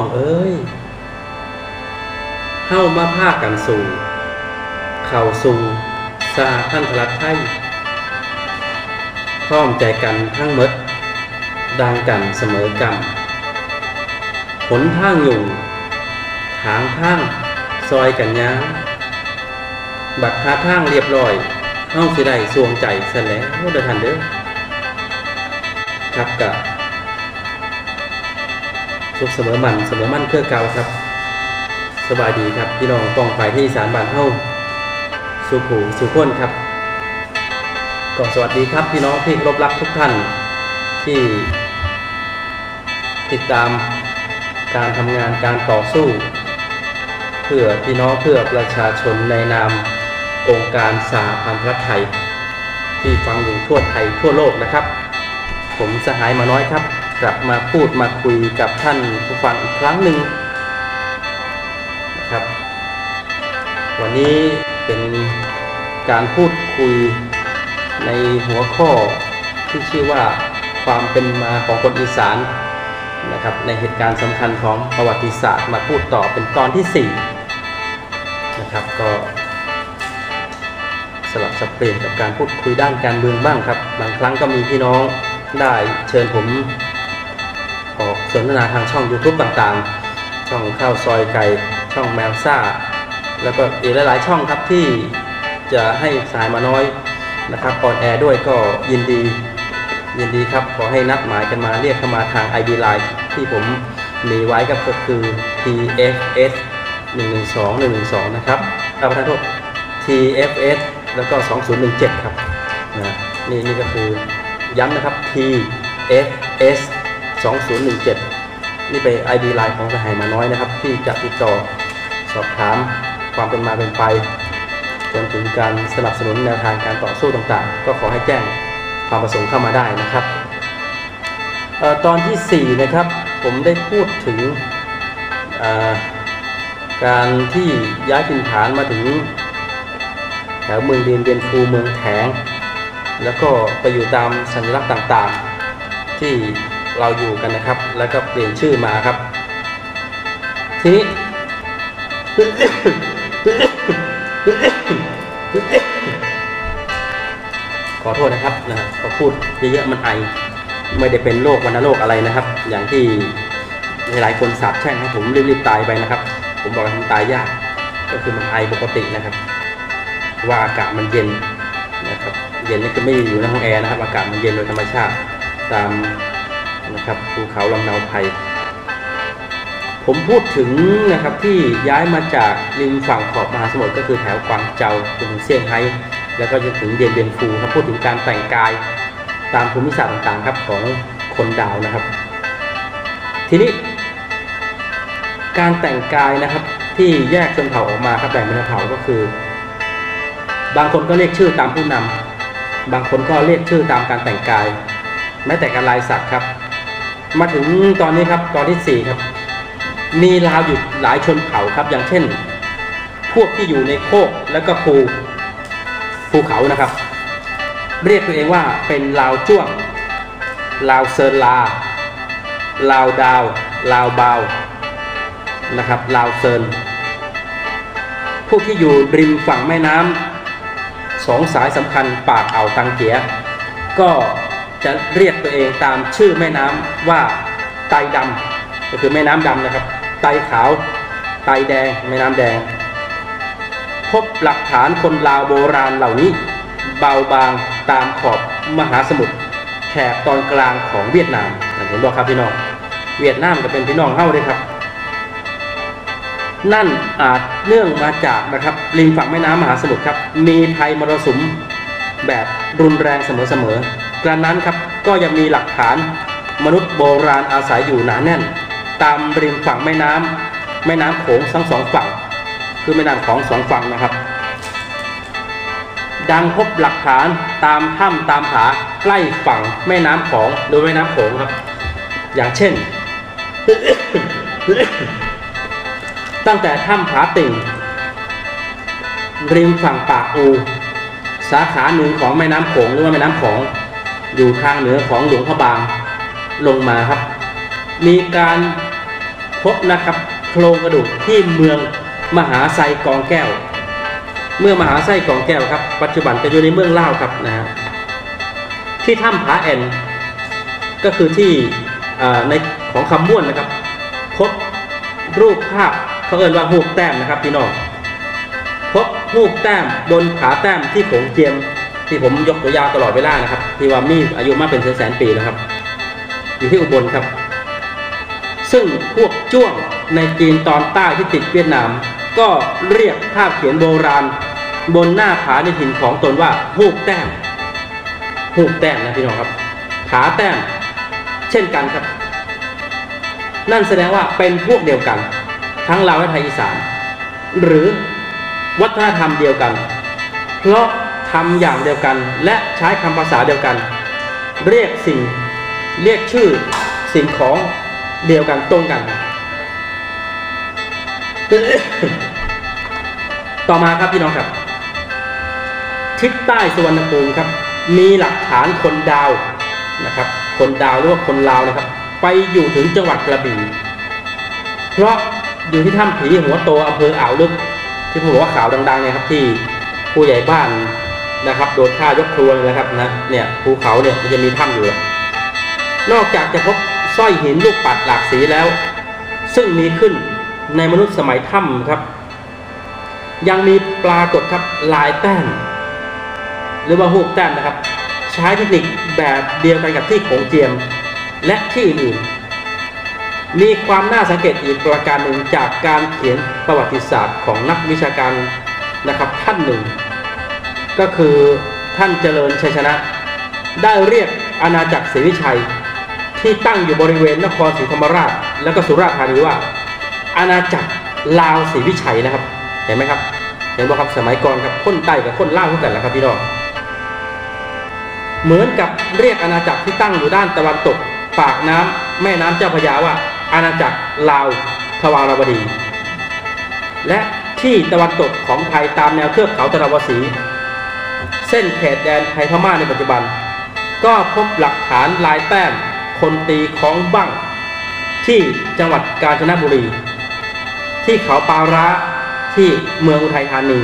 องเอ้ยเฮ้ามาพากันสู่เข้าสู่สาพันธรัฐไทยพร้อมใจกันทั้งมด ดังกันเสมอกันหนทางอยู่ทางทางซอยกันยาบัดหาทางเรียบร้อยเฮ้าสิได้สวงใจเสร็จแล้วเด้อท่านเด้อครับกับ สุขเสมอมันเสมอมั่นเครือเก่าครับ สบายดีครับพี่น้องกองฝ่ายที่สารบานเฮ้าสุขูสุขพ้นครับก็สวัสดีครับพี่น้องที่รพรักทุกท่านที่ ติดตามการทำงานการต่อสู้ เพื่อพี่น้องเพื่อประชาชนในนามองค์การสาพันธรัฐไทย ที่ฟังอยู่ทั่วไทยทั่วโลกนะครับ ผมสหายมาน้อยครับ กลับมาพูดมาคุยกับท่านผู้ฟังอีกครั้งหนึ่งนะครับ วันนี้เป็นการพูดคุยในหัวข้อที่ชื่อว่าความเป็นมาของคนอีสานนะครับในเหตุการณ์สำคัญของประวัติศาสตร์มาพูดต่อเป็นตอนที่4นะครับก็สลับสับเปลี่ยนกับการพูดคุยด้านการเมืองบ้างครับ บางครั้งก็มีพี่น้องได้เชิญผม สนทนาทางช่อง YouTube ต่างๆ ช่องข้าวซอยไก่ ช่องแมวซ่า แล้วก็อีกหลายๆช่องครับที่จะให้สายมาน้อยนะครับออนแอร์ด้วยก็ยินดี ยินดีครับ ขอให้นัดหมายกันมาเรียกเข้ามาทาง ID Line ที่ผมมีไว้ก็คือ TFS 112 112 นะครับขอประทานโทษ TFS แล้วก็ 2017 ครับนะนี่นี่ก็คือย้ำนะครับ TFS 2017 นี่เป็น ID Line ของสหายมาน้อยนะครับ ที่จะติดต่อสอบถามความเป็นมาเป็นไป จนถึงการสนับสนุนแนวทางการต่อสู้ต่างๆ ก็ขอให้แจ้งความประสงค์เข้ามาได้นะครับออตอนที่ 4 นะครับ ผมได้พูดถึงการที่ย้ายถิ่นฐานมาถึงแถวเมืองเดียนเดียนฟูเมืองแถง แล้วก็ไปอยู่ตามสัญลักษณ์ต่างๆ ที่ เราอยู่กันนะครับ แล้วก็เปลี่ยนชื่อมาครับ ทีนี้ขอโทษนะครับนะพอพูดเยอะๆมันไอไม่ได้เป็นโรควัณโรคอะไรนะครับ อย่างที่หลายคนสาบแช่งให้ผมรีบๆตายไปนะครับ ผมบอกว่าผมตายยาก ก็คือมันไอปกตินะครับ ว่าอากาศมันเย็นนะครับ เย็นนี่คือไม่อยู่ในห้องแอร์นะครับ อากาศมันเย็นโดยธรรมชาติตาม นะครับภูเขาลำนาวไทยผมพูดถึงนะครับที่ย้ายมาจากริมฝั่งขอบมหาสมุทรก็คือแถวกวางเจาจนถึงเซี่ยงไฮ้แล้วก็จนถึงเดียนเบียนฟูครับพูดถึงการแต่งกายตามภูมิศาสตร์ต่างๆครับของคนดาวนะครับ ทีนี้ การแต่งกายนะครับที่แยกชนเผ่าออกมาครับแบ่งเป็นเผ่าก็คือ บางคนก็เรียกชื่อตามผู้นำบางคนก็เรียกชื่อตามการแต่งกาย แม้แต่การลายสักครับ มาถึงตอนนี้ครับตอนที่ 4 ครับ มีลาวอยู่หลายชนเผ่าครับ อย่างเช่น พวกที่อยู่ในโคกและก็ภูภูเขานะครับ เรียกตัวเองว่าเป็นลาวจ้วง ลาวเซินลา ลาวดาว ลาวบาวนะครับลาวเซินพวกที่อยู่ริมฝั่งแม่น้ำสองสายสำคัญปากอ่าวตังเกีย ก็ จะเรียกตัวเองตามชื่อแม่น้ำว่าไตดำก็คือแม่น้ำดำนะครับ ไตขาว ไตแดง แม่น้ำแดง พบหลักฐานคนลาวโบราณเหล่านี้ เบาบางตามขอบมหาสมุทรแถบตอนกลางของเวียดนามเห็นบอกครับพี่น้อง เวียดนามก็เป็นพี่น้องเฮ้าเลยครับ นั่นอาจเนื่องมาจากนะครับริมฝั่งแม่น้ำมหาสมุทรครับ มีภัยมรสุมแบบรุนแรงเสมอๆ กระนั้นครับก็ยังมีหลักฐานมนุษย์โบราณอาศัยอยู่หนาแน่น ตามริมฝั่งแม่น้ำแม่น้ำโขงทั้งสองฝั่ง คือแม่น้ำของสองฝั่งนะครับ ดังพบหลักฐานตามถ้ำตามผาใกล้ฝั่งแม่น้ำของโดยแม่น้ำโขงครับ อย่างเช่น ตั้งแต่ถ้ำผาติ่ง ริมฝั่งปากอู สาขาหนึ่งของแม่น้ำโขงหรือว่าแม่น้ำของ อยู่ทางเหนือของหลวงพระบางลงมาครับ มีการพบนะครับโครงกระดูกที่เมืองมหาไซกองแก้ว เมื่อมหาไซกองแก้วครับ ปัจจุบันจะอยู่ในเมืองเล่าครับนะฮะที่ถ้ำผาแอนก็คือที่ในของคำม่วนนะครับ พบรูปภาพเขาเอ่นว่าหูปแต้มนะครับพี่น้องพบรูปแต้มบนผาแต้มที่โขงเจียม ที่ผมยกตัวอย่างตลอดเวลานะครับ ที่ว่ามีอายุมากเป็นแสนๆปีนะครับ อยู่ที่อุบลครับ ซึ่งพวกจ้วงในจีนตอนใต้ที่ติดเวียดนาม ก็เรียกภาพเขียนโบราณ บนหน้าผาในถิ่นของตนว่าหูกแต้มหูกแต้มนะพี่น้องครับผาแต้ม เช่นกันครับ นั่นแสดงว่าเป็นพวกเดียวกัน ทั้งลาวและไทยอีสาน หรือวัฒนธรรมเดียวกัน เพราะ ทำอย่างเดียวกัน และใช้คำภาษาเดียวกัน เรียกสิ่งเรียกชื่อสิ่งของเดียวกันตรงกัน ต่อมาครับพี่น้องครับ ทิศใต้สุวรรณภูมิครับ มีหลักฐานคนดาวนะครับ คนดาวหรือว่าคนลาวนะครับ ไปอยู่ถึงจังหวัดกระบี่เพราะอยู่ที่ถ้ำผีหัวโตอำเภออ่าวลึก ที่ผมบอกว่าข่าวดังๆเนี่ยครับที่ผู้ใหญ่บ้าน นะครับ โดนฆ่ายกครัวเลยนะครับนะเนี่ยภูเขาเนี่ยมันจะมีถ้ำอยู่ นอกจากจะพบสร้อยหินลูกปัดหลากสีแล้ว ซึ่งมีขึ้นในมนุษย์สมัยถ้ำครับ ยังมีปรากฏครับลายแต้มหรือว่าหูกแต้มนะครับ ใช้เทคนิคแบบเดียวกันกับที่โขงเจียมและที่อื่นๆมีความน่าสังเกตอีกประการหนึ่งจากการเขียนประวัติศาสตร์ของนักวิชาการนะครับท่านหนึ่ง ก็คือท่านเจริญชัยชนะ ได้เรียกอาณาจักรศรีวิชัย ที่ตั้งอยู่บริเวณนครศรีธรรมราช และก็สุราษฎร์ธานีว่า อาณาจักรลาวศรีวิชัยนะครับ เห็นไหมครับ เห็นว่าครับสมัยก่อนครับคนใต้กับคนล่าวเท่ากันแหละครับพี่น้องเหมือนกับเรียกอาณาจักรที่ตั้งอยู่ด้านตะวันตก ปากน้ำแม่น้ำเจ้าพระยาว่า อาณาจักรลาวทวารวดี และที่ตะวันตกของไทยตามแนวเทือกเขาตะนาวสี เส้นเขตแดนไทยพม่าในปัจจุบัน ก็พบหลักฐานลายแต้มคนตีของบั้งที่จังหวัดกาญจนบุรี ที่เขาปาระที่เมืองอุทัยธานี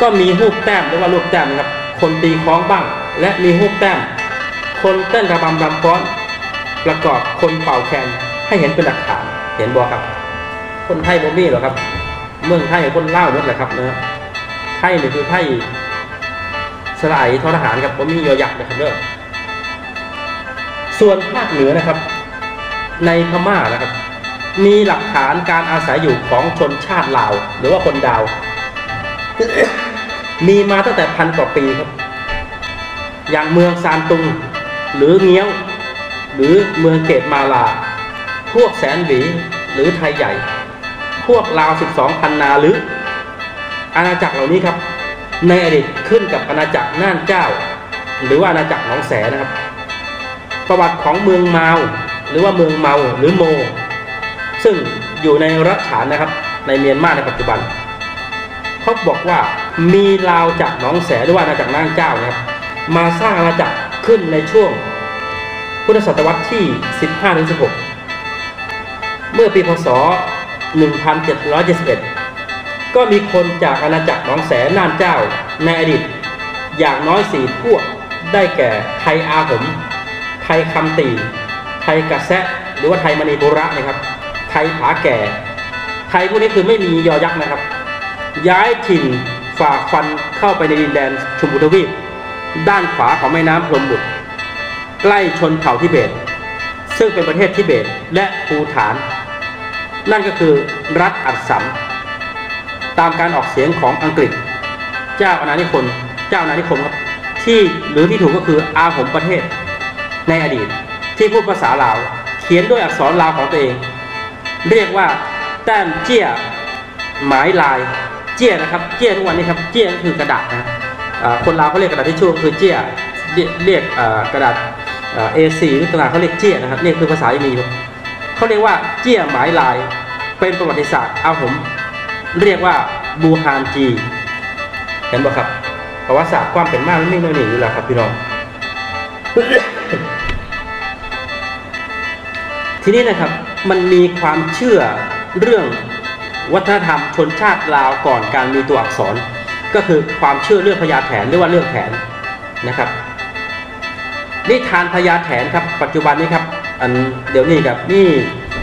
ก็มีรูปแต้มหรือว่ารูปแต้มนะครับ คนตีคล้องบ้าง และมีรูปแต้ม คนเต้นระบำรำฟ้อน ประกอบคนเป่าแคนให้เห็นเป็นหลักฐานเห็นบอกครับ คนไทยบ่มีหรอครับ เมืองไทยคนเล่าหมดแหละครับนะไทยนี่คือไทย สลายทอทหารครับผมมียอยักษ์นะครับเด้อส่วนภาคเหนือนะครับ ในพม่านะครับ มีหลักฐานการอาศัยอยู่ของชนชาติลาว หรือว่าคนดาว มีมาตั้งแต่พันกว่าปีครับ อย่างเมืองซานตุง หรือเงี้ยว หรือเมืองเกตมาลา พวกแสนหวีหรือไทยใหญ่ พวกลาว 12พันนาหรือ อาณาจักรเหล่านี้ครับ ในอดีตขึ้นกับอาณาจักรน่านเจ้า หรือว่าอาณาจักรหนองแสนะครับ ประวัติของเมืองเมาหรือว่าเมืองเมาหรือโม ซึ่งอยู่ในรัฐฉานนะครับ ในเมียนมาในปัจจุบันเขาบอกว่ามีลาวจากหนองแสหรือว่าอาณาจักรน่านเจ้านะครับ มาสร้างอาณาจักรขึ้นในช่วง พุทธศตวรรษที่ 15-16 เมื่อปีพศ 1771 ก็มีคนจากอาณาจักรหนองแสน่านเจ้าในอดีตอย่างน้อยสี่พวกได้แก่ไทยอาหมไทยคำตี ไทยกระแซะ หรือว่าไทยมณีปุระนะครับ ไทยผาแก่ ไทยพวกนี้คือไม่มียอยักษ์นะครับ ย้ายถิ่นฝ่าฟันเข้าไปในดินแดนชมพูทวีป ด้านขวาของแม่น้ำพรมบุตร ใกล้ชนเผ่าทิเบต ซึ่งเป็นประเทศทิเบตและภูฐาน นั่นก็คือรัฐอัสสัม ตามการออกเสียงของอังกฤษ เจ้าอาณานิคมเจ้าอาณานิคมครับที่หรือที่ถูกก็คืออาหมประเทศในอดีต ที่พูดภาษาลาวเขียนด้วยอักษรลาวของตัวเอง เรียกว่าแต้มเจี้ยหมายลายเจี้ยนะครับเจี้ยทุกวันนี้ครับเจี้ยก็คือกระดาษนะคนลาวเขาเรียกกระดาษทิชชู่ก็คือเจี้ยเรียกกระดาษอ่า A4 หรือกระดเขาเรียกเจี้ยนะครับนี่คือภาษาอีมีเขาเรียกว่าเจี้ยหมายลายเป็นประวัติศาสตร์อาผม เรียกว่าบูฮานจี เห็นบ่ครับประวัติศาสตร์ความเป็นมามันไม่เนื่องหนีอยู่แล้วครับพี่น้อง ทีนี้นะครับมันมีความเชื่อเรื่องวัฒนธรรมชนชาติลาวก่อนการมีตัวอักษร ก็คือความเชื่อเรื่องพญาแถนหรือว่าเรื่องแถนนะครับ นิทานพญาแถนครับ ปัจจุบันนี้ครับ อันเดี๋ยวนี้ครับนี่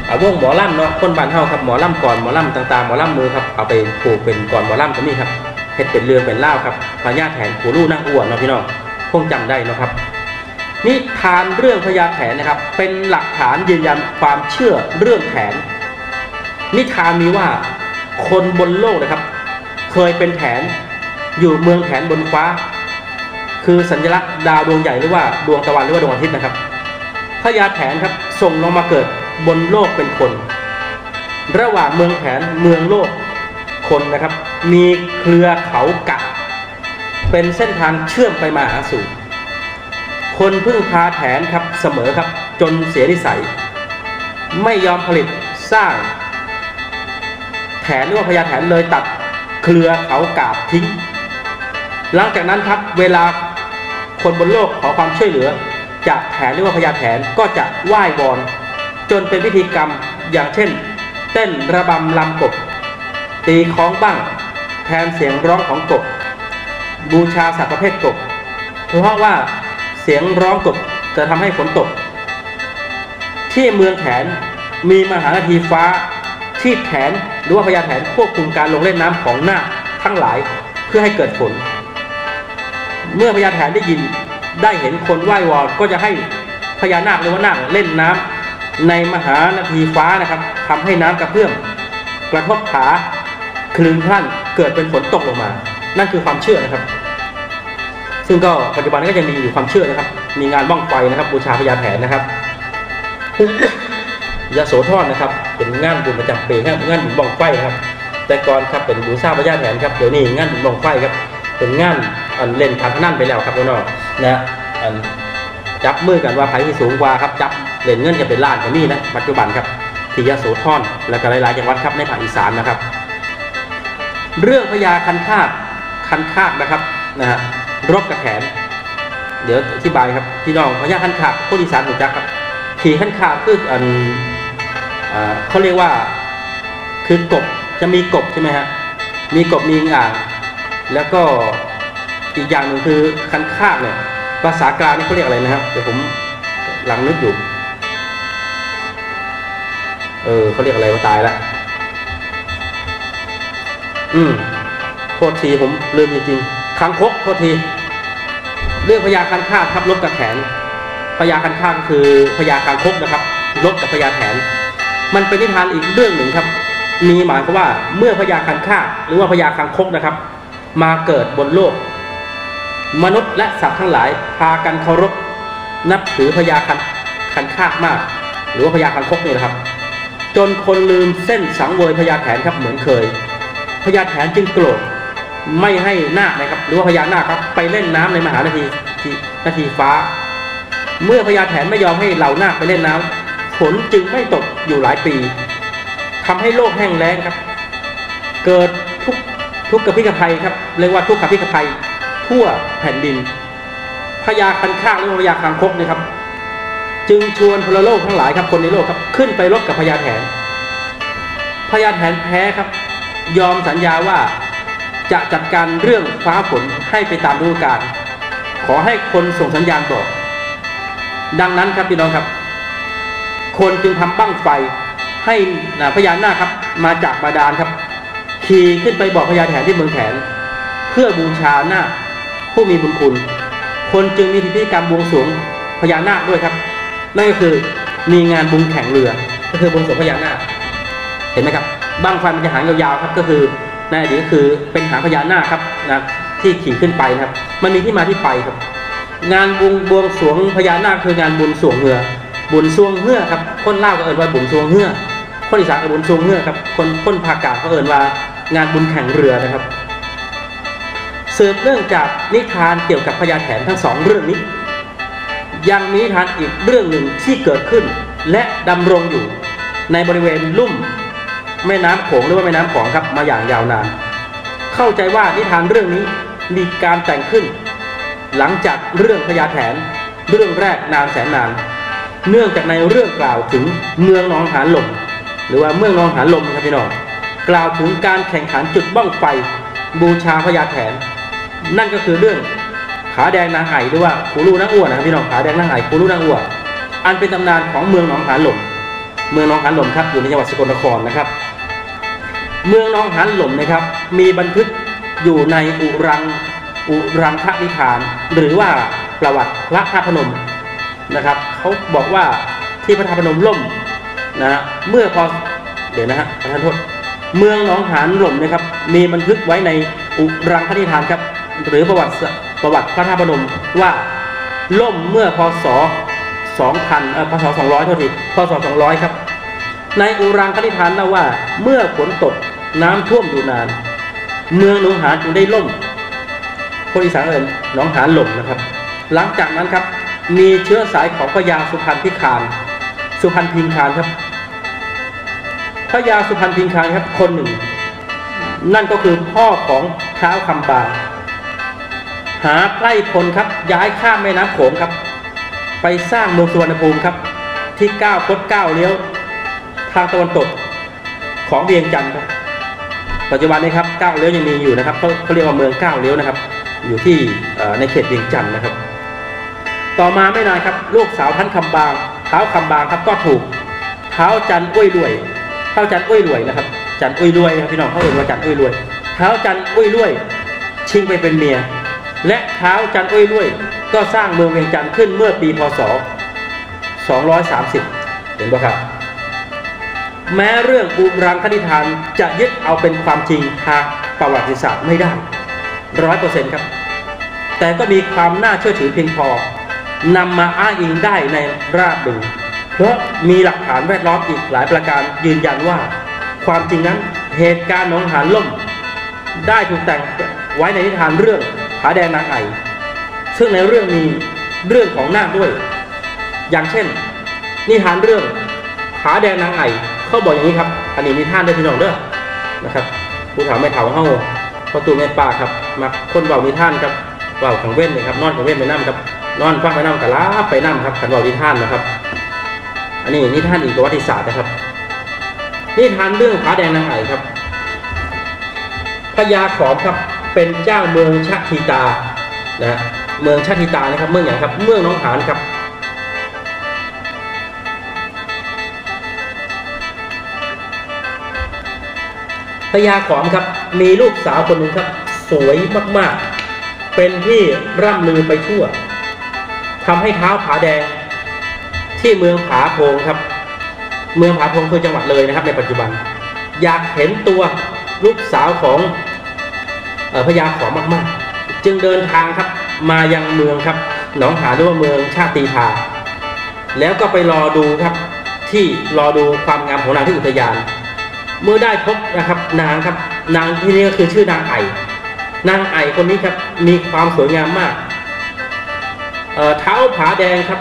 เอาวงหมอลำเนาะคนบ้านเฮาครับหมอลำก่อนหมอลำต่างๆหมอลำมือครับเอาไปผูกเป็นก่อนหมอลำก็มีครับเฮ็ดเป็นเรือเป็นเล่าครับพญาแถนผู้ลู่นั่งอ้วนเนาะพี่น้องคงจำได้เนาะครับนิทานเรื่องพญาแถนนะครับ เป็นหลักฐานยืนยันความเชื่อเรื่องแถน นิทานมีว่าคนบนโลกนะครับ เคยเป็นแถนอยู่เมืองแถนบนฟ้า คือสัญลักษณ์ดาวดวงใหญ่หรือว่าดวงตะวันหรือว่าดวงอาทิตย์นะครับพญาแถนครับส่งลงมาเกิด บนโลกเป็นคน ระหว่างเมืองแถนเมืองโลกคนนะครับ มีเครือเขากะ เป็นเส้นทางเชื่อมไปมาหาสู่คนพึ่งพาแถนครับเสมอครับจนเสียนิสัย ไม่ยอมผลิตสร้างแถนหรือว่าพญาแถนเลยตัดเครือเขากาบทิ้ง หลังจากนั้นครับเวลาคนบนโลกขอความช่วยเหลือ จากแถนหรือว่าพญาแถนก็จะไหว้วอน จนเป็นพิธีกรรมอย่างเช่น เต้นระบำลำกบ ตีคล้องบ้าง แทนเสียงร้องของกบ บูชาสัตว์ประเภทกบ เพราะว่าเสียงร้องกบจะทำให้ฝนตก ที่เมืองแถนมีมหานาทีฟ้าที่แถนหรือว่าพญาแถนควบคุมการลงเล่นน้ำของนาทั้งหลายเพื่อให้เกิดฝน เมื่อพญาแถนได้ยินได้เห็นคนไหว้วอนก็จะให้พญานาคหรือว่านาคเล่นน้ำ ในมหานาทีฟ้านะครับทำให้น้ำกระเพื่อมกระทบขาคลื่นคลั่นเกิดเป็นฝนตกลงมา นั่นคือความเชื่อนะครับ ซึ่งก็ปัจจุบันก็ยังมีอยู่ความเชื่อนะครับ มีงานบ้องไฟนะครับ บูชาพญาแถนนะครับยาโสธรนะครับ เป็นงานบุญประจำปีครับงานบุญบ้องไฟครับ แต่ก่อนครับเป็นบูชาพญาแถนครับเดี๋ยวนี้งานบุญบ้องไฟครับ เป็นงานอันเล่นการพนันไปแล้วครับพี่น้องนะอันจับมือกันว่าใครที่สูงกว่าครับจับ เล่นเงินกันเป็นล้านกันนี่นะปัจจุบันครับที่ยาโสธรและก็หลายๆจังหวัดครับในภาคอีสานนะครับ เรื่องพญาคันคากคันคากนะครับนะฮะรบกระแถนเดี๋ยวอธิบายครับพี่น้องพญาคันคากคนอีสานรู้จักครับขี่คันคากคืออันอ่าเขาเรียกว่าคือกบจะมีกบใช่ไหมฮะมีกบมีอ่างแล้วก็อีกอย่างหนึ่งคือคันคากเนี่ยภาษากลางนี่เขาเรียกอะไรนะครับเดี๋ยวผมหลังนึกอยู่ เออเขาเรียกอะไรว่าตายละอืมโทษทีผมลืมจริงๆคังคกโทษทีเรื่องพญาคันคากครับลบกับแขนพญาคันคากคือพญาคังคกนะครับลบกับพญาแถนมันเป็นนิทานอีกเรื่องหนึ่งครับ มีหมายความว่าเมื่อพญาคันคาหรือว่าพญาคังคกนะครับ มาเกิดบนโลก มนุษย์และสัตว์ทั้งหลายพากันเคารพนับถือพญาคันคันคากมาก หรือว่าพญาคังคกนี่นะครับ จนคนลืมเส้นสังเวยพญาแถนครับเหมือนเคยพญาแถนจึงโกรธไม่ให้นาคนะครับ หรือว่าพญานาคครับไปเล่นน้ำในมหานาทีนาทีฟ้า เมื่อพญาแถนไม่ยอมให้เหล่านาคไปเล่นน้ำฝนจึงไม่ตกอยู่หลายปีทำให้โลกแห้งแล้งครับ เกิดทุกทุกขพิกภัยครับเรียกว่าทุกขพิกภัยทั่วแผ่นดินพญาคันคากหรือพญาคางคกนะครับ จึงชวนพลโลกทั้งหลายครับคนในโลกครับขึ้นไปรบกับพญาแถนพญาแถนแพ้ครับ ยอมสัญญาว่าจะจัดการเรื่องฟ้าฝนให้ไปตามฤดูกาลขอให้คนส่งสัญญาณบอกดังนั้นครับพี่น้องครับ คนจึงทำบั้งไฟให้พญานาคครับ มาจากบาดาลครับขี่ขึ้นไปบอกพญาแถนที่เมืองแถน เพื่อบูชานาคผู้มีบุญคุณ คนจึงมีพิธีกรรมบวงสรวงพญานาคด้วยครับ นั่นก็คือมีงานบุญแข่งเรือ ก็คือบวงสวงพญานาคเห็นไหมครับบั้งไฟมันจะหางยาวๆครับก็คือในอดีตก็คือเป็นหางพญานาคครับนะที่ขี่ขึ้นไปนะครับ มันมีที่มาที่ไปครับ งานบุญบวงสวงพญานาคคืองานบุญสวงเหือ บุญสวงเหือครับคนเล่าก็เอ่นว่าบุญสวงเหือคนอีสานก็บุญสวงเหือครับคนคนภาคกลางเขาเอ่นว่างานบุญแข่งเรือนะครับสืบเนื่องจากนิทานเกี่ยวกับพญาแถนทั้งสองเรื่องนี้ ยังมีนิทานอีกเรื่องหนึ่งที่เกิดขึ้น และดำรงอยู่ในบริเวณลุ่ม แม่น้ำโขงหรือว่าแม่น้ำขวางครับมาอย่างยาวนาน เข้าใจว่านิทานเรื่องนี้มีการแต่งขึ้น หลังจากเรื่องพญาแถนเรื่องแรกนานแสนนาน เนื่องจากในเรื่องกล่าวถึงเมืองนองหานลม หรือว่าเมืองนองหานลมครับพี่น้องกล่าวถึงการแข่งขันจุดบ้องไฟบูชาพญาแถน นั่นก็คือเรื่อง ผาแดงนางไห่หรือว่าปูรูนางอ้วนนะครับพี่น้องผาแดงนางไห่ปูรูนางอ้วนอันเป็นตำนานของเมืองหนองหานหลมเมืองหนองหานหลมครับอยู่ในจังหวัดสกลนครนะครับ เมืองหนองหานหลมนะครับ มีบันทึกอยู่ในอุรังอุรังคนิทาน หรือว่าประวัติพระธาตุพนมนะครับเขาบอกว่าที่พระธาตุพนมล่มนะฮะเมื่อพอเดี๋ยวนะฮะประธานโทษเมืองหนองหานหล่มนะครับ มีบันทึกไว้ในอุรังคณิธานครับ หรือประวัติ ประวัติพระธาตุพนมว่าล่มเมื่อพศ 2000เอ่อพศ 200เท่าทีพศ 200 ครับ ในอุรังคณิธานเล่าว่าเมื่อฝนตกน้ำท่วมอยู่นาน เมืองหนองหานจึงได้ล่มคนอีสานเอ่ยหนองหานหล่มนะครับ หลังจากนั้นครับมีเชื้อสายของพระยาสุพรรณพิคารสุพรรณพิงคารครับพระยาสุพรรณพิงคารครับคนหนึ่ง นั่นก็คือพ่อของเท้าวคำบา หาไพร่พลครับย้ายข้ามแม่น้ำโขงครับ ไปสร้างเมืองสุวรรณภูมิครับ ที่ก้าวคดก้าเลี้ยว ทางตะวันตกของเวียงจันทร์ครับปัจจุบันนี้ครับก้าเลี้ยวยังมีอยู่นะครับเขาเขาเรียกว่าเมืองก้าเลี้ยวนะครับ อยู่ที่ในเขตเวียงจันทร์นะครับ ต่อมาไม่นานครับลูกสาวท่านคำบางเท้าคำบางครับก็ถูกเท้าจันทร์อุ้ยรวยเท้าจันอุ้ยรวยนะครับจันอุ้ยรวยนะครับพี่น้องเขาเอ่ยว่าจันอุ้ยรวยเท้าจันอุ้ยรวยชิงไปเป็นเมีย และเท้าจันอุ้ยรวยก็สร้างเมืองเวียงจันทร์ขึ้นเมื่อปีพศ 230 เห็นปะครับ แม้เรื่องอุรังคณิธานจะยึดเอาเป็นความจริงทางประวัติศาสตร์ไม่ได้ร้อยเปอร์เซ็นต์ครับ แต่ก็มีความน่าเชื่อถือเพียงพอนำมาอ้างอิงได้ในราบดึงเพราะมีหลักฐานแวดล้อมอีกหลายประการยืนยันว่า ความจริงนั้นเหตุการณ์หนองหานล่ม ได้ถูกแต่งไว้ในนิทานเรื่อง ผาแดงนางไอซึ่งในเรื่องมีเรื่องของนาคด้วย อย่างเช่น นิทานเรื่องผาแดงนางไอเขาบอกอย่างนี้ครับ อันนี้นิทานได้พี่น้องเด้อนะครับผู้ถามไม่เถาเฮาประตูแม่ป่าครับมาคนเบานิทานครับเบาขังเว้นเลยครับนอนขังเว้นไปน้ำครับนอนฟังไปน้ำกะลาไปน้ำครับขันเบานิทานนะครับ อันนี้นิทานอีกประวัติศาสตร์นะครับนิทานเรื่องผาแดงนางไอครับพญาขอมครับ เป็นเจ้าเมืองชะทีตานะเมืองชะทีตานะครับเมืองอย่างครับเมืองน้องหานครับพญาขอมครับมีลูกสาวคนหนึ่งครับ สวยมากๆ เป็นที่ร่ำลือไปทั่วทำให้เท้าผาแดง ที่เมืองผาโพงครับ เมืองผาโพงคือจังหวัดเลยนะครับ ในปัจจุบัน อยากเห็นตัวลูกสาวของ พญาขอมากๆ จึงเดินทางครับมายังเมืองครับหนองหาหรือว่าเมืองชาติทาแล้วก็ไปรอดูครับที่รอดูความงามของนางที่อุทยาน เมื่อได้พบนะครับนางครับนางที่นี่ก็คือชื่อนางไอนางไอคนนี้ครับมีความสวยงามมากเอ่อเท้าผาแดงครับ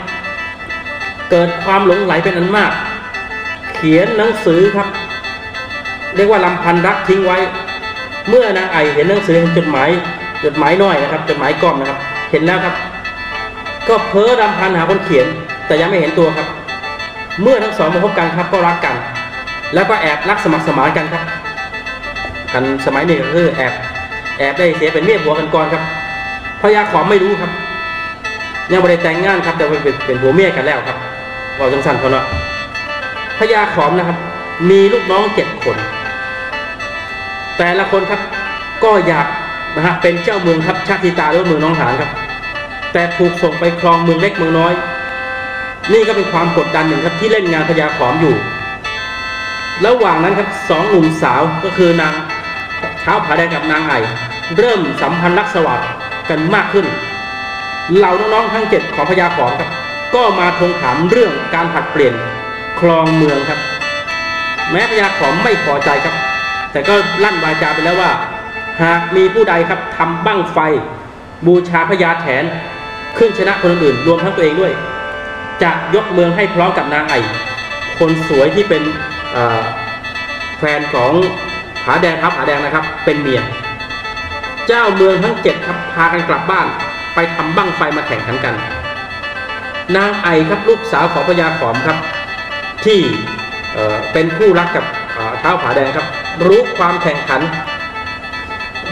เกิดความหลงไหลเป็นอันมาก เขียนหนังสือครับ เรียกว่าลำพันรักทิ้งไว้ เมื่อนางไอเห็นหนังสือเห็นจดหมายจดหมายน้อยนะครับจดหมายกล้อมนะครับ เห็นแล้วครับ ก็เพ้อรำพันหาคนเขียน แต่ยังไม่เห็นตัวครับ เมื่อทั้งสองมาพบกันครับก็รักกัน แล้วก็แอบรักสมัครสมานกันครับ กันสมัยนี้ก็คือแอบแอบได้เสียเป็นเมียผัวกันก่อนครับพญาขอมไม่รู้ครับยังไม่ได้แต่งงานครับ แต่เป็นเป็นเป็นผัวเมียกันแล้วครับบอกจังสันเขาเนาะพญาขอมนะครับ มีลูกน้องเจ็ดคน แต่ละคนครับก็อยากนะฮะเป็นเจ้าเมืองครับชาติตาหรือว่าเมืองน้องหานครับ แต่ถูกส่งไปครองเมืองเล็กเมืองน้อย นี่ก็เป็นความกดดันหนึ่งครับที่เล่นงานพญาขอมอยู่ ระหว่างนั้นครับสองหนุ่มสาวก็คือนางเท้าผาแดงกับนางไอเริ่มสัมพันธ์รักสวัสดิ์กันมากขึ้นเหล่าน้องๆทั้งเจ็ดของพญาขอมครับก็มาทวงถามเรื่องการผัดเปลี่ยนคลองเมืองครับ แม้พญาขอมไม่พอใจครับ แต่ก็ลั่นวาจาไปแล้วว่า หากมีผู้ใดครับทำบั้งไฟ บูชาพญาแถน ขึ้นชนะคนอื่นรวมทั้งตัวเองด้วย จะยกเมืองให้พร้อมกับนางไอคนสวยที่เป็นแฟนของผาแดงครับผาแดงนะครับ เป็นเมียเจ้าเมืองทั้งเจ็ดครับพากันกลับบ้าน ไปทำบั้งไฟมาแข่งขันกัน นางไอครับลูกสาวของพญาขอมครับ ที่เเป็นผู้รักกับเท้าผาแดงครับ รู้ความแข่งขัน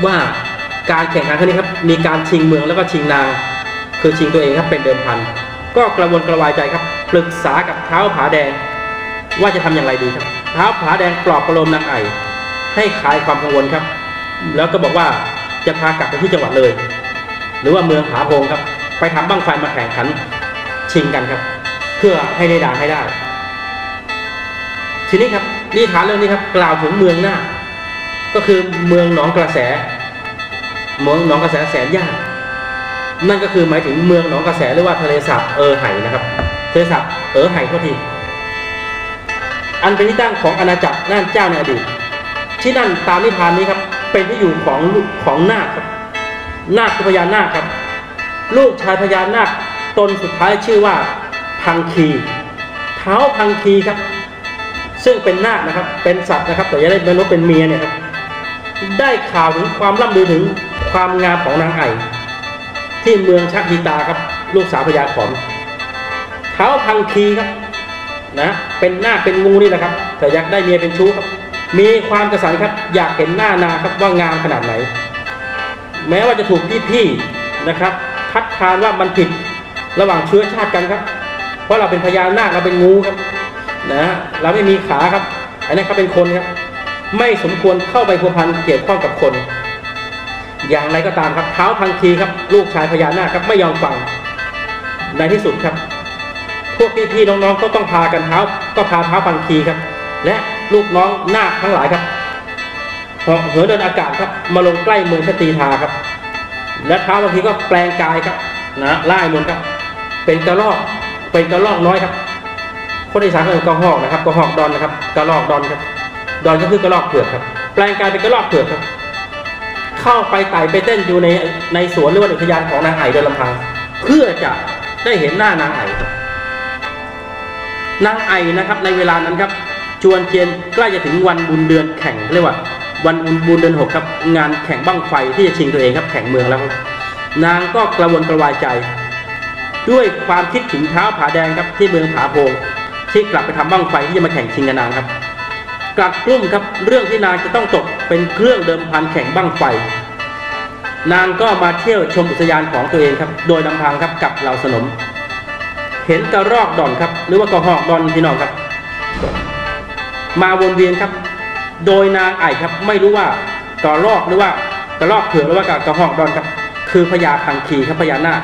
ว่าการแข่งขันครั้งนี้ครับมีการชิงเมืองแล้วก็ชิงนาง คือชิงตัวเองครับเป็นเดิมพัน ก็กระวนกระวายใจครับปรึกษากับเท้าผาแดง ว่าจะทำอย่างไรดีครับ เท้าผาแดงปลอบประโลมนางไอให้คลายความกังวลครับ แล้วก็บอกว่าจะพากลับไปที่จังหวัดเลย หรือว่าเมืองผาโพงครับ ไปทำบั้งไฟมาแข่งขันชิงกันครับ เพื่อให้ได้ด่างให้ได้ ทีนี้ครับ นิทานเรื่องนี้ครับกล่าวถึงเมืองหน้า ก็คือเมืองหนองกระแส เมืองหนองกระแสแสนยากนั่นก็คือหมายถึงเมืองหนองกระแสหรือว่าทะเลสาบเออไห่นะครับทะเลสาบเออไห่เท่าทีอันเป็นที่ตั้งของอาณาจักรน่านเจ้าในอดีตที่นั่นตามนิทานนี้ครับ เป็นที่อยู่ของของนาคครับนาคคือพญานาคครับ ลูกชายพญานาคตนสุดท้ายชื่อว่าพังคีเท้าพังคีครับ ซึ่งเป็นนาคนะครับ เป็นสัตว์นะครับแต่จะได้เป็นนกเป็นเมียเนี่ยครับได้ข่าวถึงความร่ำลือถึงความงามของนางไอที่เมืองชักฮีตาครับ ลูกสาวพญาขอมเท้าพังคีครับนะเป็นหน้าเป็นงูนี่แหละครับ แต่อยากได้เมียเป็นชู้ครับ มีความกระสันครับ อยากเห็นหน้านาครับว่างามขนาดไหน แม้ว่าจะถูกพี่ๆนะครับคัดค้านว่ามันผิดระหว่างเชื้อชาติกันครับ เพราะเราเป็นพญานาคเราเป็นงูครับ นะเราไม่มีขาครับ อันนั้เขาเป็นคนครับ ไม่สมควรเข้าไปพัวพันเกี่ยวข้องกับคน อย่างไรก็ตามครับเท้าพังคีครับ ลูกชายพญานาคครับไม่ยอมฟังในที่สุดครับ พวกพี่ๆน้องๆก็ต้องพากันเท้า ก็พาเท้าพังคีครับ และลูกน้องนาคทั้งหลายครับเหาะเหินเดินอากาศครับ มาลงใกล้เมืองชตีทาครับ และเท้าพังคีก็แปลงกายครับ นะไล่มนครับ เป็นกระรอกเป็นกระรอกน้อยครับ คนอีสานเขาเรียกกระหอกนะครับกระหอกดอนนะครับกระรอกดอนครับดอนก็คือกระรอกเผือกครับ แปลงกายเป็นกระรอกเผือกครับ เข้าไปไต่ไปเต้นอยู่ในในสวนหรือว่าอุทยานของนางไอ่โดยลำพังเพื่อจะได้เห็นหน้านางไอ่ครับนางไอ่นะครับในเวลานั้นครับจวนเจียนใกล้จะถึงวันบุญเดือนแข่งเรียกว่า วันบุญบุญเดือนหกครับ งานแข่งบั้งไฟที่จะชิงตัวเองครับแข่งเมืองแล้ว นางก็กระวนกระวายใจ ด้วยความคิดถึงเท้าผาแดงครับที่เมืองผาโพง ที่กลับไปทำบั้งไฟที่จะมาแข่งชิงกับนางครับกลัดกลุ้มครับเรื่องที่นางจะต้องตกเป็นเครื่องเดิมพันแข่งบั้งไฟ นางก็มาเที่ยวชมอุทยานของตัวเองครับ โดยลำพังครับกับเหล่าสนม เห็นกระรอกดอนครับ หรือว่ากระหอกดอนพี่น้องครับ มาวนเวียนครับ โดยนางไอ่ครับไม่รู้ว่ากระรอกหรือว่ากระรอกเผือกหรือว่ากระหอกดอนครับ คือพญาพังคีครับพญานาค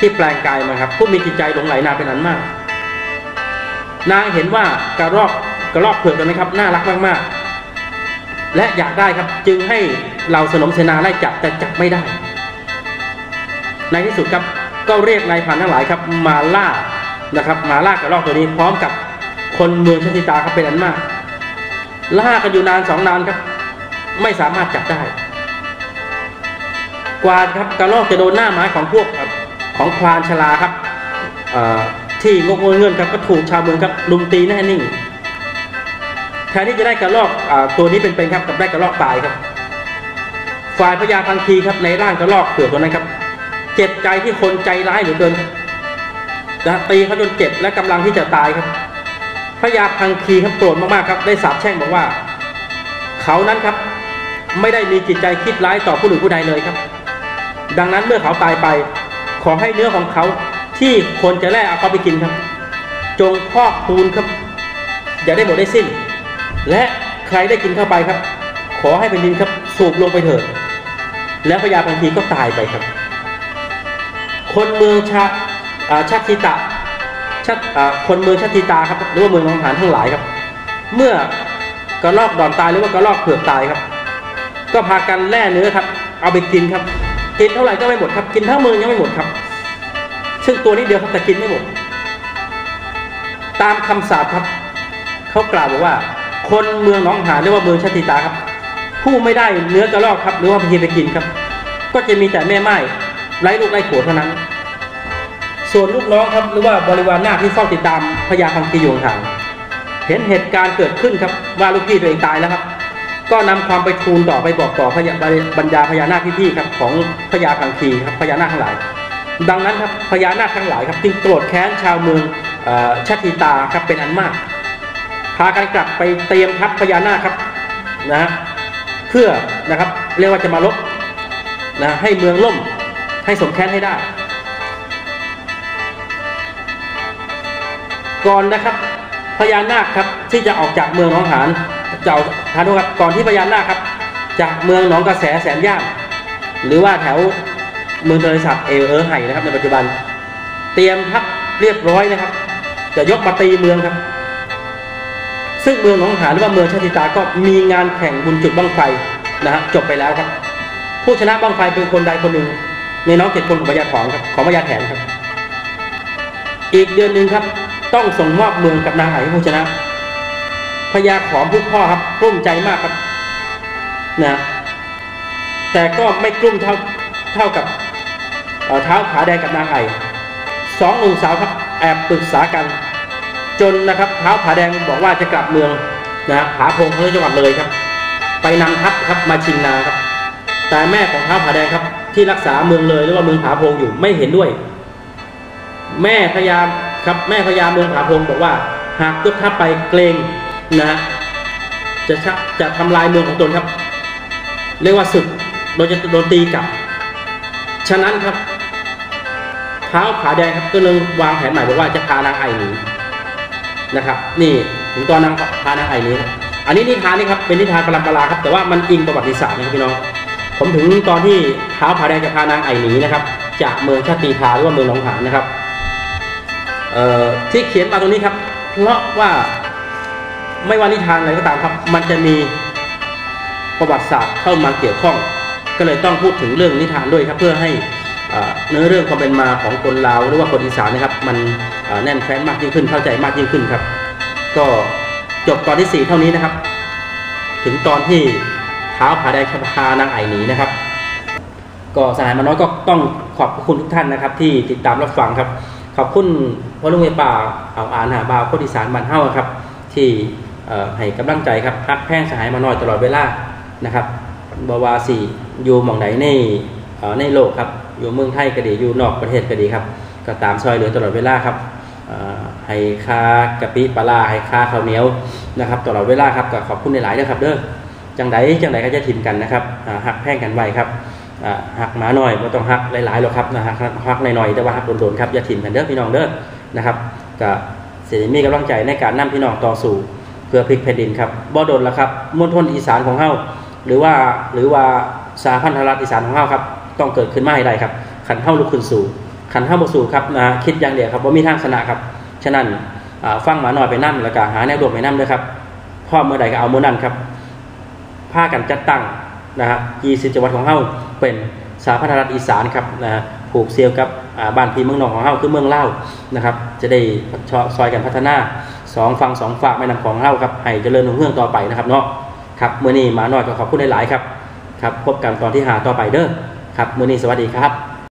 ที่แปลงกายมาครับ ผู้มีจิตใจหลงไหลนางเป็นอันมาก นางเห็นว่ากระรอกกระรอกเผือกตัวนี้ครับน่ารักมากๆ และอยากได้ครับจึงให้เราสนมเสนาไล่จับแต่จับไม่ได้ ในที่สุดครับก็เรียกนายพรานทั้งหลายครับมาล่านะครับมาล่ากระรอกตัวนี้พร้อมกับคนเมืองชติตาครับเป็นอันมากล่ากันอยู่นานสองนานครับ ไม่สามารถจับได้ กว่าครับกระรอกจะโดนหน้าไม้ของพวกของพรานชลาครับ ที่งกงเงินครับก็ถูกชาวเมืองครับลุมตีแน่นิ่งแทนที่จะได้กระรอกอตัวนี้เป็นๆครับกับได้กระรอกตายครับ ฝ่ายพญาพังคีครับในร่างกระรอกเผือกตัวนั้นครับ เจ็บใจที่คนใจร้ายเหลือเกินนะตีเขาจนเจ็บและกำลังที่จะตายครับ พระยาพังคีครับโกรธมากๆครับ ได้สาปแช่งบอกว่า เขานั้นครับ ไม่ได้มีจิตใจคิดร้ายต่อผู้หนึ่งผู้ใดเลยครับ ดังนั้นเมื่อเขาตายไป ขอให้เนื้อของเขา ที่คนจะแล่เอาเขาไปกินครับ จงพอกพูนครับ อย่าได้หมดได้สิ้น และใครได้กินเข้าไปครับ ขอให้เป็นดินครับ สูบลงไปเถิดแล้วพญาพังคีก็ตายไปครับ คนเมืองชาอ่าชัตติตะชัตอ่าคนเมืองชัตติตาครับหรือว่าเมืองหนองหานทั้งหลายครับ เมื่อกระรอกดอนตายหรือว่ากระรอกเผือกตายครับ ก็พากันแล่เนื้อครับ เอาไปกินครับ กินเท่าไหร่ก็ไม่หมดครับ กินทั้งเมืองยังไม่หมดครับ ซึ่งตัวนี้เดียวครับแต่กินไม่หมด ตามคำสาปครับ เขากล่าวบอกว่า คนเมืองหนองหานหรือว่าเมืองชติตาครับ ผู้ไม่ได้เนื้อกระรอกครับ หรือว่าพาไปกินครับ ก็จะมีแต่แม่ไม้ไร้ลูกไร้ผัวเท่านั้น ส่วนลูกน้องครับหรือว่าบริวารหน้าที่เฝ้าติดตามพญาพังคีอยู่ห่างเห็นเหตุการณ์เกิดขึ้นครับว่าลูกพี่ตัวเองตายแล้วครับ ก็นำความไปทูลต่อไปบอกต่อพญาบรรดาพญานาคพี่ๆครับของพญาพังคีครับพญานาคทั้งหลาย ดังนั้นครับพญานาคทั้งหลายครับจึงโกรธแค้นชาวเมืองออชาติตาครับเป็นอันมาก พากันกลับไปเตรียมทัพพญานาคครับนะฮะเพื่อนะครับเรียกว่าจะมาลบนะให้เมืองล่มให้สมแค้นให้ได้ ก่อนนะครับพญานาคครับที่จะออกจากเมืองหนองหานจะเอาทานุครับก่อนที่พญานาคครับ จากเมืองหนองกระแสแสนย่างหรือว่าแถว มืองทะเลสาบเอเออไห่นะครับในปัจจุบัน เตรียมทัพเรียบร้อยนะครับ จะยกมาตีเมืองครับ ซึ่งเมืองหนองหานหรือว่าเมืองชาติตาก็มีงานแข่งบุญจุดบั้งไฟนะฮะจบไปแล้วครับ ผู้ชนะบั้งไฟเป็นคนใดคนหนึ่ง ในน้องเจ็ดคนของพญาถองครับของพญาแถนครับ อีกเดือนหนึ่งครับ ต้องส่งมอบเมืองกับนางไหผู้ชนะพญาขอมผู้พ่อครับกลุ้มใจมากครับนะแต่ก็ไม่กลุ้มเท่าเท่ากับ เท้าขาแดงกับนางไอสองหนุ่มสาวครับแอบปรึกษากัน จนนะครับเท้าผาแดงบอกว่าจะกลับเมืองนะฮะผาพงของจังหวัดเลยครับ ไปนำทัพครับมาชิงนาครับ แต่แม่ของเท้าผาแดงครับ ที่รักษาเมืองเลยหรือว่าเมืองผาพงอยู่ไม่เห็นด้วย แม่พญาครับแม่พญาเมืองผาพงบอกว่า หากยกทัพไปเกรงนะฮะจะชะจะทำลายเมืองของตนครับ เรียกว่าศึกโดนจะโดนตีกลับ ฉะนั้นครับ เท้าผาแดงครับก็เลยวางแผนใหม่บอกว่าจะพานางไอหนีนะครับ นี่ถึงตอนนางพานางไอหนีอันนี้นิทานนี่ครับเป็นนิทานปรำปราครับแต่ว่ามันอิงประวัติศาสตร์นะครับพี่น้องผมถึงตอนที่เท้าผาแดงจะพานางไอหนีนะครับ จากเมืองชาติทาหรือว่าเมืองหนองหานนะครับเอ่อที่เขียนมาตรงนี้ครับ เพราะว่าไม่ว่านิทานอะไรก็ตามครับ มันจะมีประวัติศาสตร์เข้ามาเกี่ยวข้อง ก็เลยต้องพูดถึงเรื่องนิทานด้วยครับเพื่อให้ เนื้อเรื่องความเป็นมาของคนลาวหรือว่าคนอีสานนะครับ มันแน่นแฟ้นมากยิ่งขึ้นเข้าใจมากยิ่งขึ้นครับ ก็จบตอนที่สี่เท่านี้นะครับ ถึงตอนที่เท้าผาแดงพานางไอหนีนะครับ ก็สหายมาน้อยก็ต้องขอบคุณทุกท่านนะครับ ที่ติดตามรับฟังครับ ขอบคุณพ่อลุงเอป่าเอาอ่านหาบาวโคดิสานบันเฮ้าครับ ที่ให้กำลังใจครับฮักแพงสหายมาน้อยตลอดเวลานะครับบาวาสี่อยู่หมองไหนในในโลกครับ อยู่เมืองไทยก็ดีอยู่นอกประเทศก็ดีครับ ก็ตามซอยเหลือตลอดเวลาครับเอ่อให้ค่ากะปิปลาให้ค่าข้าวเหนียวนะครับตลอดเวลาครับก็ขอบคุณหลายๆนะครับเด้อจังไดจังไดก็จะถิ่มกันนะครับหักแพ่งกันไว้ครับหักหมาหน่อยไม่ต้องหักหลายๆหรอกครับนะหักหักหน่อยๆแต่ว่าหักโดนๆครับอย่าถิ่มกันเด้อพี่น้องเด้อนะครับก็เสียมีกำลังใจในการนำพี่น้องต่อสู่เพื่อพลิกแผ่นดินครับบ่โดนแล้วครับมณฑลอีสานของเฮาหรือว่าหรือว่าสาพันธรัฐอีสานของเฮาครับ ต้องเกิดขึ้นมาให้ได้ครับ ขันเฮาลุกขึ้นสู่ ขันเฮาบ่สู่ครับนะคิดอย่างเดียวครับว่ามีทางชนะครับฉะนั้นฟังหมาหน่อยไปนั่แล้วก็หาแนวรวมไปนั่ด้วยครับพ่อเมื่อใดก็เอาเมื่อนั้นครับพากันจัดตั้งนะฮะ20จังหวัดของเฮาเป็นสาพันธรัฐอีสานครับนะฮะผูกเซียวกับบ้านพี่เมืองนองของเฮาคือเมืองเล่านะครับ จะได้ซอยกันพัฒนาสองฝั่งสองฝากแม่น้ำของเฮาครับให้เจริญรุ่งเรืองต่อไปนะครับเนาะครับมื้อนี้มาหน่อยก็ขอบคุณหลายๆครับครับพบกันตอนที่หาต่อไปเด้อ ครับมื้อนี้สวัสดีครับ